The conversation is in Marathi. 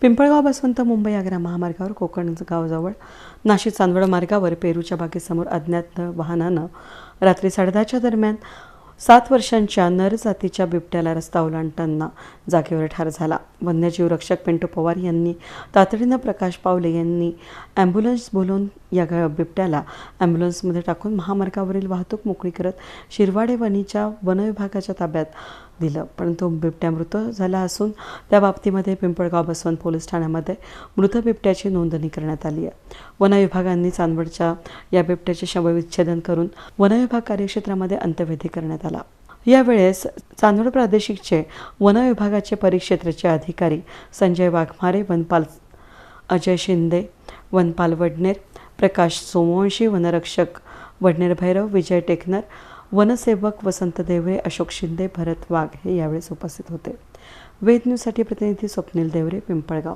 पिंपळगाव बसवंत मुंबई आग्रा महामार्गावर कोकण गावजवळ नाशिक चांदवड मार्गावर पेरूच्या बागेसमोर अज्ञात वाहनानं रात्री साडेदहाच्या दरम्यान सात वर्षांच्या नर जातीच्या बिबट्याला रस्ता ओलांडताना जागेवर ठार झाला. वन्यजीव रक्षक पिंटू पवार यांनी तातडीनं प्रकाश पावले यांनी ॲम्ब्युलन्स बोलवून या ग- बिबट्याला ॲम्ब्युलन्समध्ये टाकून महामार्गावरील वाहतूक मोकळी करत शिरवाडे वनीच्या वनविभागाच्या ताब्यात दिलं. परंतु बिबट्या मृत झाला असून त्या बाबतीमध्ये पिंपळगाव बसवंत पोलीस ठाण्यामध्ये मृत बिबट्याची नोंदणी करण्यात आली आहे. वनविभागांनी चांदवडच्या या बिबट्याचे शवविच्छेदन करून वनविभाग कार्यक्षेत्रामध्ये अंत्यविधी करण्यात आला. यावेळेस चांदवड प्रादेशिकचे वनविभागाचे परिक्षेत्राचे अधिकारी संजय वाघमारे वनपाल अजय शिंदे वनपाल वडनेर प्रकाश सोमवंशी वनरक्षक वडनेर भैरव विजय टेकनर वनसेवक वसंत देवरे अशोक शिंदे भरत वाघ हे यावेळेस उपस्थित होते. वेद न्यूजसाठी प्रतिनिधी स्वप्नील देवरे पिंपळगाव.